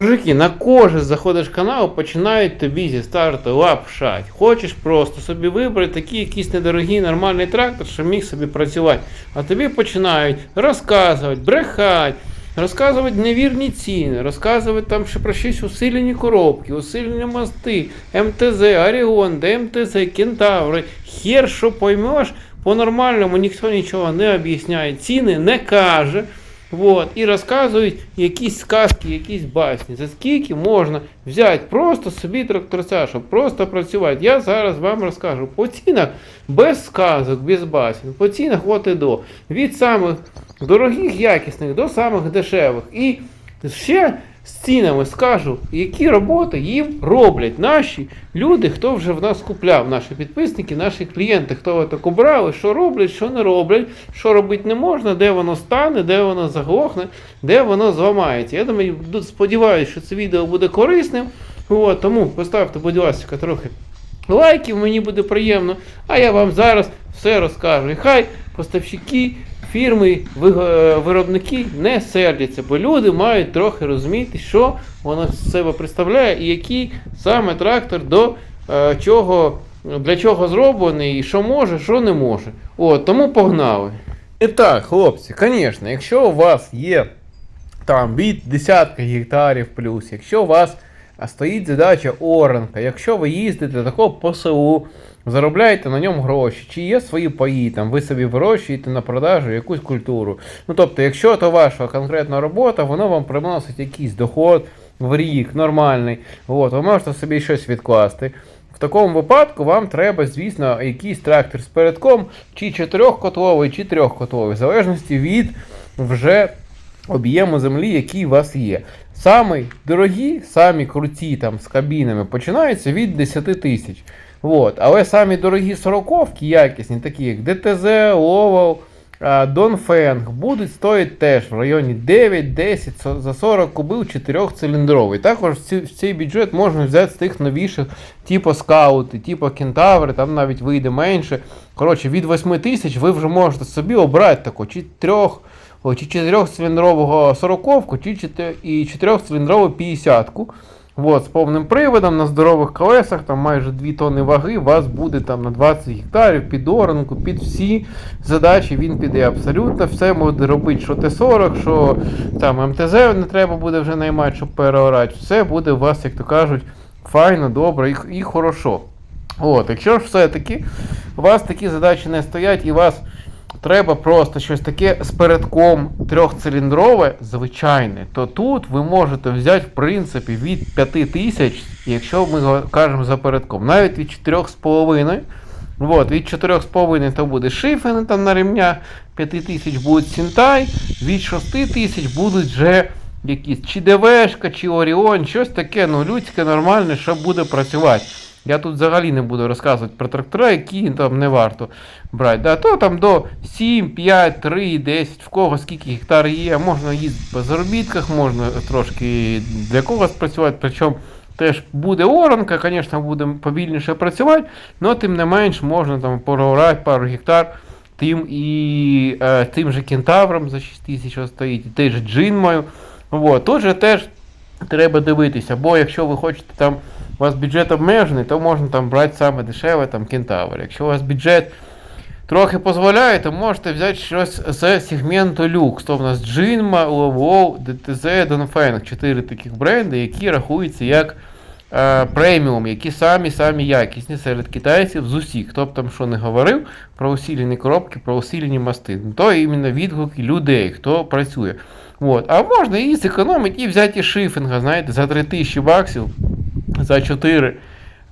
Мужики, на кожен заходиш канал, починають тобі зі старту лапшать. Хочеш просто собі вибрати такий якийсь недорогий нормальний трактор, щоб міг собі працювати. А тобі починають розказувати, брехати, розказувати невірні ціни, розказувати там ще про щось усилені коробки, усилені мости, МТЗ, Оріон, ДМТЗ, Кентаври. Хер, що поймеш, по-нормальному ніхто нічого не об'ясняє, ціни не каже. Вот, і розказують якісь сказки, якісь басні. За скільки можна взяти просто собі тракторця, щоб просто працювати. Я зараз вам розкажу по цінах без сказок, без басень, по цінах от і до. Від самих дорогих, якісних до самих дешевих. І ще з цінами скажу, які роботи їм роблять наші люди, хто вже в нас купляв, наші підписники, наші клієнти, хто так обрали, що роблять, що не роблять, що робити не можна, де воно стане, де воно заглохне, де воно зламається. Я думаю, сподіваюся, що це відео буде корисним. От, тому поставте, будь ласка, трохи лайків, мені буде приємно. А я вам зараз все розкажу. І хай поставщики, фірми, е, виробники не сердяться, бо люди мають трохи розуміти, що воно з себе представляє, і який саме трактор до е, чого, для чого зроблений, і що може, що не може. От, тому погнали. І так, хлопці, звісно, якщо у вас є там від десятка гектарів плюс, якщо у вас а, стоїть задача оранка, якщо ви їздите тако по селу, заробляєте на ньому гроші, чи є свої паї, там ви собі вирощуєте на продажу якусь культуру. Ну тобто, якщо то ваша конкретна робота, воно вам приносить якийсь доход в рік нормальний, от, ви можете собі щось відкласти. В такому випадку вам треба, звісно, якийсь трактор з передком, чи чотирьохкотловий, чи трьохкотловий, в залежності від вже об'єму землі, який у вас є. Самі дорогі, самі круті там з кабінами починаються від 10 тисяч. Вот. Але самі дорогі сороковки, якісні, такі як ДТЗ, Ловал, Донфенг, будуть стоїти теж в районі 9-10 за 40 кубів 4-циліндровий. Також в в цей бюджет можна взяти з тих новіших, типу скаути, типу кентаври, там навіть вийде менше. Коротше, від 8 тисяч ви вже можете собі обрати таку, чи трьох. Чи 4-циліндрового 40 чи і 4-циліндрову 50-ку. Вот, з повним приводом на здорових колесах, там майже 2 тонни ваги, у вас буде там на 20 гектарів під оранку, під всі задачі він піде абсолютно. Все буде робити, що Т-40, що там МТЗ не треба буде вже наймати, щоб переорати. Все буде у вас, як то кажуть, файно, добре і, і хорошо. От, якщо ж все-таки у вас такі задачі не стоять і вас треба просто щось таке з передком трьохциліндрове, звичайне, то тут ви можете взяти, в принципі, від 5 тисяч, якщо ми кажемо за передком, навіть від 4,5. Вот, від 4,5 то буде шифени там на ремнях, 5 тисяч буде Сінтай, від 6 тисяч будуть вже якісь чи ДВшка, чи Оріон, щось таке, ну, людське, нормальне, що буде працювати. Я тут взагалі не буду розказувати про трактора, які там не варто брати. Да, то там до 7, 5, 3, 10, в кого скільки гектар є, можна їздити по заробітках, можна трошки для когось працювати. Причому теж буде оранка, звісно, буде повільніше працювати, але тим не менш можна там проорати пару гектар тим і е, тим же кентавром за 6 тисяч стоїть, і той же джинмою. Вот. Тут же теж треба дивитися, бо якщо ви хочете там, у вас бюджет обмежений, то можна там брати саме дешеве там кентавр. Якщо у вас бюджет трохи дозволяє, то можете взяти щось з сегменту люкс. То в нас Джинма, Ловол, DTZ, Донфенг. Чотири таких бренди, які рахуються як е, преміум, які самі-самі якісні серед китайців з усіх. Хто б там що не говорив про усілені коробки, про усілені мости. Ну, То іменно відгуки людей, хто працює. От. А можна і зекономити, і взяти шифінга, знаєте, за 3000 баксів, за 4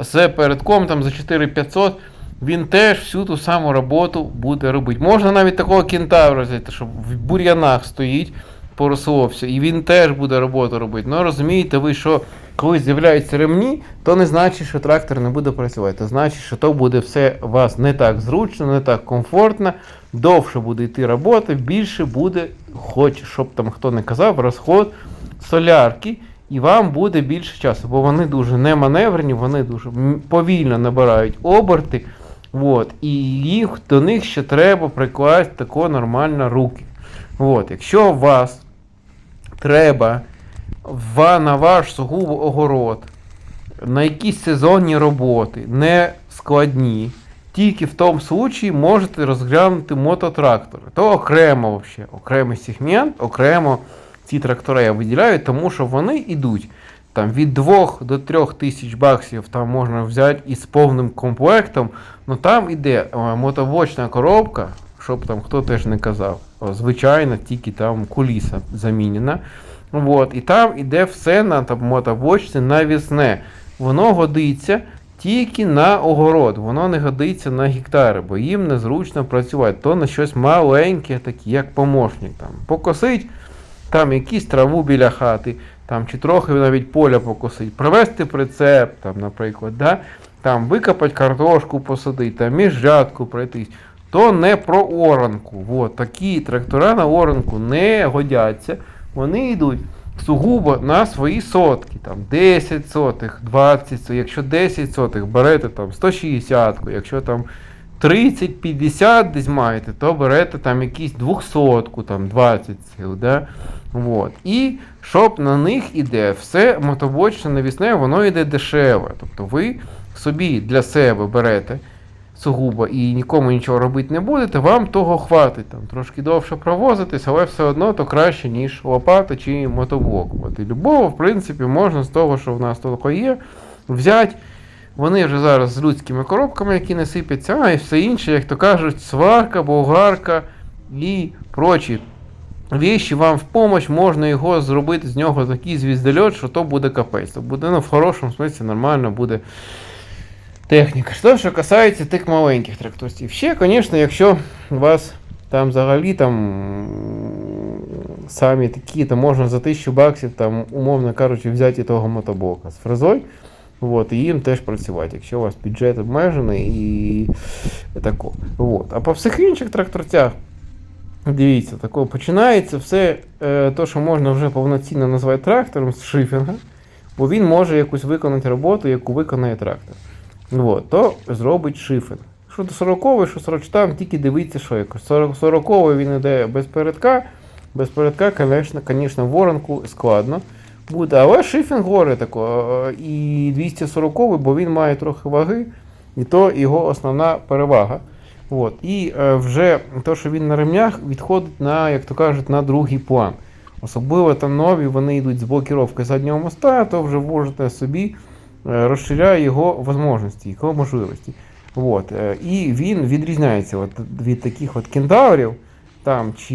з передком там за 4500, він теж всю ту саму роботу буде робити. Можна навіть такого кентавра взяти, щоб в бур'янах стоїть, поросовся, і він теж буде роботу робити. Ну розумієте ви, що коли з'являються ремні, то не значить, що трактор не буде працювати. То значить, що то буде все у вас не так зручно, не так комфортно, довше буде йти робота, більше буде, хоч щоб там хто не казав, розход солярки. І вам буде більше часу, бо вони дуже неманеврені, вони дуже повільно набирають оберти. От, і їх до них ще треба прикласти тако нормально руки. От, якщо у вас треба на ваш сугубо огород, на якісь сезонні роботи, не складні, тільки в тому случаї можете розглянути мототрактори. То окремо вообще, окремий сегмент, окремо ці трактори я виділяю, тому що вони йдуть там від 2 до 3 тисяч баксів там можна взяти із повним комплектом. Ну там іде е, мотобочна коробка, щоб там хто теж не казав. Звичайно, тільки там куліса замінена. Вот, і там іде все на там, мотобочці навісне. Воно годиться тільки на огород, воно не годиться на гектари, бо їм незручно працювати. То на щось маленьке, таке, як помощник. Там, покосить там якісь траву біля хати, там, чи трохи навіть поля покосить, привезти прицеп, там, наприклад, да? там, викопати картошку, посадити, там, міжрядку пройтись. То не про оранку. От, такі трактора на оранку не годяться. Вони йдуть сугубо на свої сотки. Там 10 сотих, 20 сотих. Якщо 10 сотих берете там 160, якщо там 30-50 десь маєте, то берете там якісь 200, там 20 сил. Да? Вот. І щоб на них іде все мотобочне навісне, воно йде дешеве. Тобто ви собі для себе берете сугубо і нікому нічого робити не будете, вам того хватить. Там трошки довше провозитись, але все одно то краще, ніж лопата чи мотоблок. От і любого, в принципі, можна з того, що в нас тільки є, взяти. Вони вже зараз з людськими коробками, які не сипяться, а і все інше, як то кажуть, сварка, болгарка і прочі вещі вам в помощь, можна його зробити з нього такий звіздольот, що то буде капець. То буде ну, в хорошому смислі нормально буде техніка. Що, що касається тих маленьких тракторців. Ще, звісно, якщо у вас там взагалі там самі такі, то можна за 1000 баксів, там, умовно кажучи, взяти того мотоблока з фрезою. От, і їм теж працювати, якщо у вас бюджет обмежений і тако. От. А по всіх інших тракторцях, дивіться, тако, починається все, е, то, що можна вже повноцінно назвати трактором з шифінга, бо він може якусь виконати роботу, яку виконає трактор. От, то зробить шифінг. Що до 40 що 40 там, тільки дивіться, що якось. 40 40 він йде без передка. Без передка, звісно, воронку складно буде. Але шифінг горе тако. е, І 240, бо він має трохи ваги, і то його основна перевага. От. І е, вже те, що він на ремнях, відходить на, як то кажуть, на другий план. Особливо там нові, вони йдуть з блокіровки заднього моста, то вже можете собі е, розширяє його можливості, його можливості. От. І він відрізняється от від таких от кентаврів, там, чи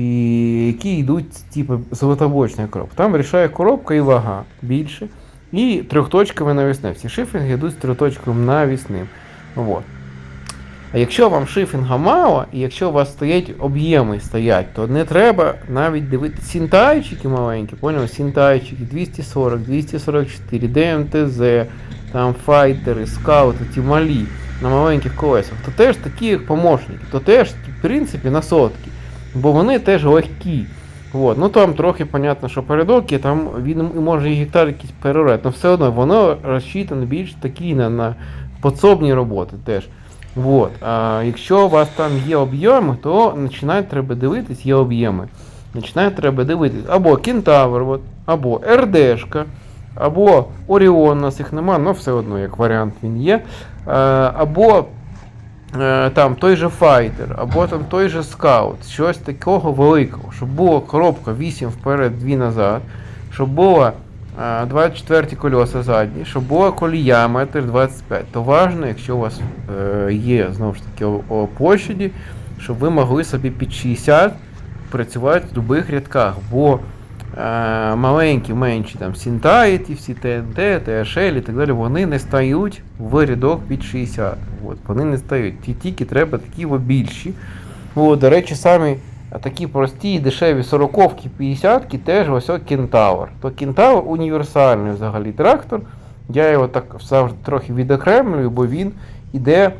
які йдуть типу, золотобочний короб. Там вирішає коробка і вага більше. І трьохточкове навісне. Всі шифінги йдуть з трьохточковим навісним. От. А якщо вам шифінга мало, і якщо у вас стоять об'єми стоять, то не треба навіть дивитися сінтайчики маленькі, поняли? Сінтайчики 240, 244, ДМТЗ, там файтери, скаути, ті малі на маленьких колесах, то теж такі як помощники, то теж, в принципі, на сотки. Бо вони теж легкі. От. Ну там трохи понятно, що передок є, там він може і гектар якийсь перерет, але все одно воно розчитано більш такі на, на подсобні роботи теж. Вот. А якщо у вас там є об'єми, то починає треба дивитись, є об'єми. Починає треба дивитись або Кентавр, от, або РДшка, або Оріон, у нас їх нема, але все одно як варіант він є. Е, Або там той же Файтер, або там той же Скаут, щось такого великого, щоб була коробка 8 вперед, 2 назад, щоб була е, 24 кольоса задні, щоб була колія метр 25. То важно, якщо у вас е, є знову ж таки площаді, щоб ви могли собі під 60 працювати в будь-яких рядках. Бо е, маленькі, менші там Сінтайті, всі ТНТ, ТШЛ і так далі, вони не стають в рядок під 60. От, вони не стають. Ті тільки треба такі більші. От, до речі, самі такі прості дешеві 40-ки, 50-ки теж ось Кентавр. То Кентавр універсальний взагалі трактор. Я його так завжди трохи відокремлюю, бо він іде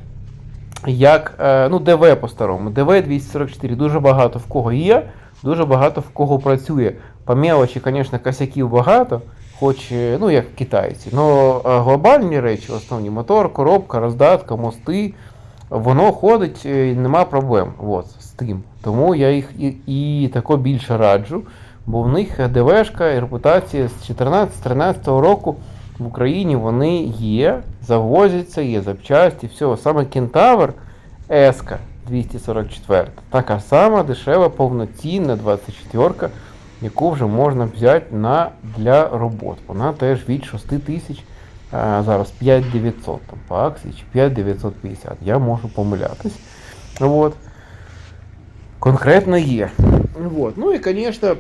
як е, ну, ДВ по-старому. ДВ 244 дуже багато в кого є, дуже багато в кого працює. По мелочі, звісно, косяків багато, хоч, е, ну, як китайці. Але глобальні речі, основні мотор, коробка, роздатка, мости, воно ходить, е, і нема проблем от, з тим. Тому я їх і, і тако більше раджу. Бо в них ДВшка і репутація з 14-13 року в Україні вони є, завозяться, є запчасті, все. Саме Кентавр Еска 244. Така сама дешева, повноцінна 24, яку вже можна взяти на, для робот. Вона теж від 6 тисяч, зараз 5900 там, по акції чи 5950. Я можу помилятись. От. Конкретно є. От. Ну і, звісно,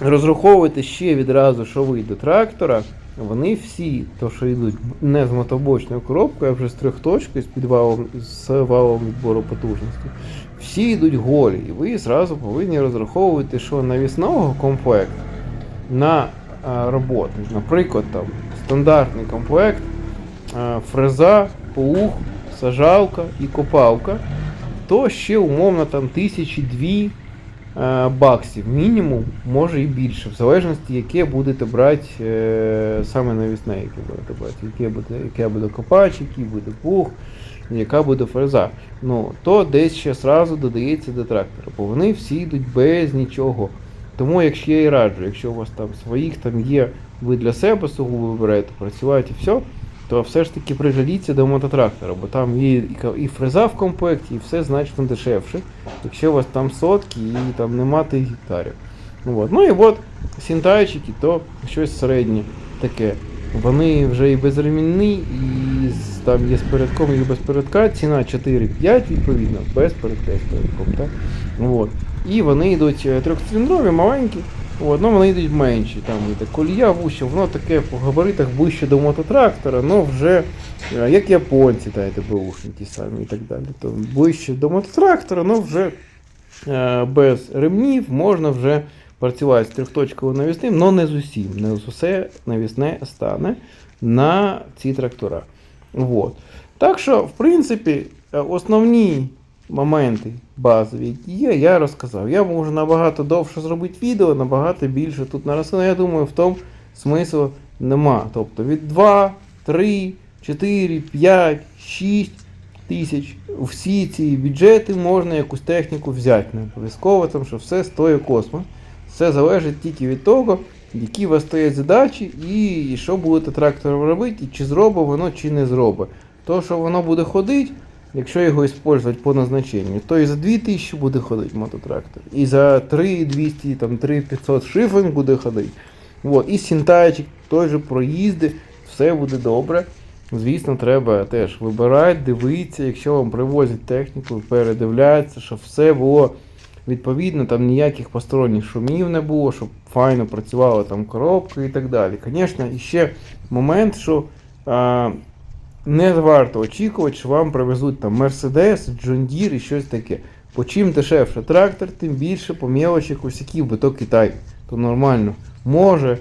розраховувати ще відразу, що вийде трактора. Вони всі, то що йдуть не з мотобочною коробкою, а вже з трьохточкою, з підвалом, з валом відбору потужності, всі йдуть голі. І ви зразу повинні розраховувати, що навісного комплекту на а, роботи, наприклад, там стандартний комплект, фреза, плуг, сажалка і копалка, то ще умовно там тисячі дві е, баксів. Мінімум, може і більше, в залежності, яке будете брати е, саме навісне, яке будете брати, яке буде, яке буде копач, який буде плуг, яка буде фреза. Ну, то десь ще зразу додається до трактора, бо вони всі йдуть без нічого. Тому якщо я і раджу, якщо у вас там своїх там є, ви для себе сугубо вибираєте, працювати і все, то все ж таки прижаліться до мототрактора, бо там є і фреза в комплекті, і все значно дешевше, якщо у вас там сотки і там нема тих гектарів. Ну, от. ну і от сінтайчики, то щось середнє таке. Вони вже і безремінні, і там є з передком, і без передка. Ціна 4-5 відповідно, без передка і з передком. Так? От. І вони йдуть е, трьохциліндрові, маленькі. От, ну вони йдуть менші, там йде колія вуще, воно таке по габаритах ближче до мототрактора, але вже е, як японці, дайте бушні ті самі і так далі. То ближче до мототрактора, ну вже е, без ремнів можна вже працювати з трьохточковим навісним, але не з усім. Не з усе навісне стане на ці трактора. Вот. Так що, в принципі, е, основні моменти базові, які є, я розказав. Я можу набагато довше зробити відео, набагато більше тут нарисую. Я думаю, в тому смислу нема. Тобто від 2, 3, 4, 5, 6 тисяч. Всі ці бюджети можна якусь техніку взяти. Не обов'язково, тому що все стоїть космос. Все залежить тільки від того, які у вас стоять задачі, і що будете трактором робити, і чи зробить воно, чи не зробить. То, що воно буде ходити, якщо його використовувати по назначенню, то і за 2000 буде ходити мототрактор, і за 3200, там 3500 шифринг буде ходити. Вот. І сінтайчик, той же проїзди, все буде добре. Звісно, треба теж вибирати, дивитися, якщо вам привозять техніку, передивлятися, щоб все було відповідно, там ніяких посторонніх шумів не було, щоб файно працювала там коробка і так далі. Звісно, ще момент, що а, не варто очікувати, що вам привезуть там Mercedes, John і щось таке. По чим дешевше трактор, тим більше по мілочі косяків, бо то Китай, то нормально. Може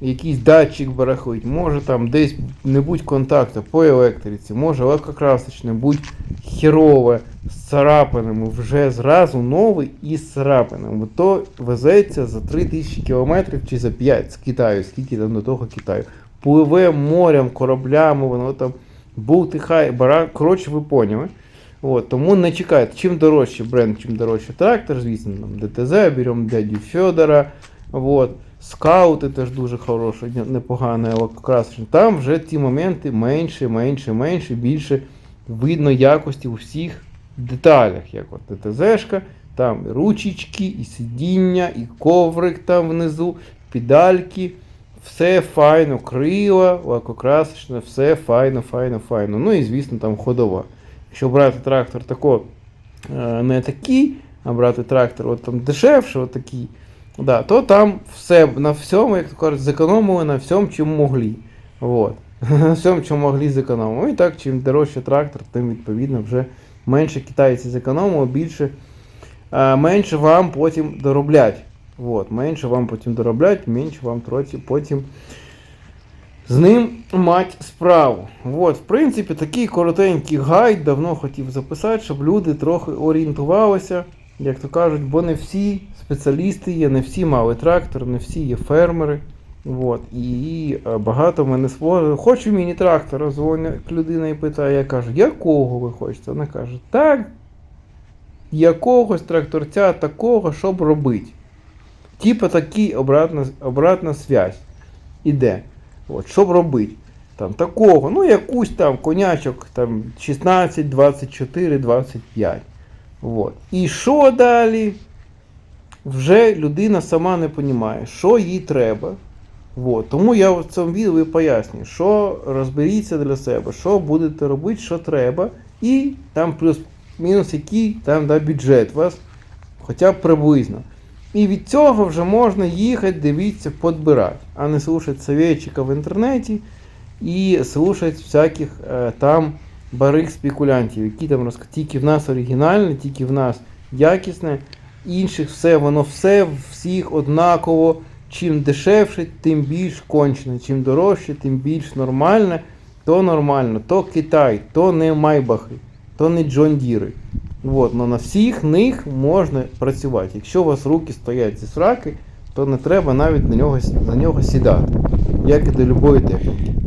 якийсь датчик барахлить, може там десь не будь контакту по електриці, може легкокрасочне, будь херове з царапинами, вже зразу новий і з царапинами. То везеться за 3000 кілометрів чи за 5 з Китаю, скільки там до того Китаю. Пливе морем, кораблями, воно там бултихає, бара. Коротше, ви поняли. От, тому не чекайте, чим дорожче бренд, чим дорожче трактор, звісно, там ДТЗ, беремо дядю Федора. Вот. Скаути теж дуже хороші, не- непогані, лакокрасочні. Там вже ті моменти менше, менше, менше, більше видно якості у всіх деталях, як от ДТЗшка, там і ручечки, і сидіння, і коврик там внизу, педальки. Все файно, крила, лакокрасочне, все файно, файно, файно. Ну і звісно там ходова. Якщо брати трактор тако, е, не такий, а брати трактор от там дешевше, от да, то там все на всьому, як то кажуть, зекономили на всьому, чим могли. Вот. На всьому, чому могли зекономили. Ну І так, чим дорожче трактор, тим відповідно вже менше китайці зекономили, більше, менше вам потім дороблять. Вот. Менше вам потім дороблять, менше вам троці потім з ним мать справу. Вот, в принципі, такий коротенький гайд давно хотів записати, щоб люди трохи орієнтувалися, як то кажуть, бо не всі спеціалісти є, не всі мали трактор, не всі є фермери. Вот. І е, багато мене свого. Хочу міні-трактора, дзвонить людина і питає, я кажу, якого ви хочете? Вона каже, так, якогось тракторця такого, щоб робити. Типа такий обратна, обратна связь іде. От, щоб робити? Там такого, ну якусь там конячок там 16, 24, 25. От. І що далі? Вже людина сама не розуміє, що їй треба. От. Тому я в цьому відео пояснюю, що розберіться для себе, що будете робити, що треба, і там плюс-мінус який там да, бюджет у вас, хоча б приблизно. І від цього вже можна їхати, дивитися, подбирати, а не слушати советчика в інтернеті і слушати всяких е, там барих спекулянтів, які там розказують, тільки в нас оригінальне, тільки в нас якісне, інших все, воно все всіх однаково. Чим дешевше, тим більш кончене, чим дорожче, тим більш нормальне, то нормально, то Китай, то не Майбахи, то не Джон Діри. От, но на всіх них можна працювати. Якщо у вас руки стоять зі сраки, то не треба навіть на нього, на нього сідати, як і до любої техніки.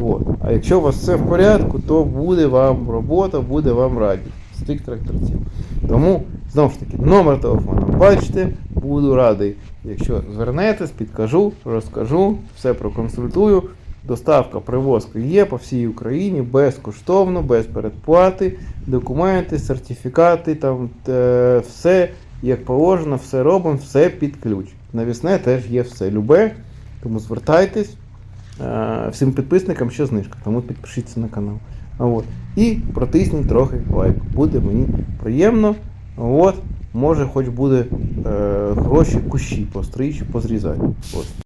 От. А якщо у вас все в порядку, то буде вам робота, буде вам радість з тих тракторців. Тому, знову ж таки, номер телефону бачите, буду радий. Якщо звернетесь, підкажу, розкажу, все проконсультую. Доставка привозка є по всій Україні безкоштовно, без передплати, документи, сертифікати, там е, все як положено, все робимо, все під ключ. Навісне теж є все любе, тому звертайтесь. Е, всім підписникам ще знижка, тому підпишіться на канал. От. І протисніть трохи лайк. Буде мені приємно. От. Може, хоч буде е, гроші кущі постричь, позрізати. От.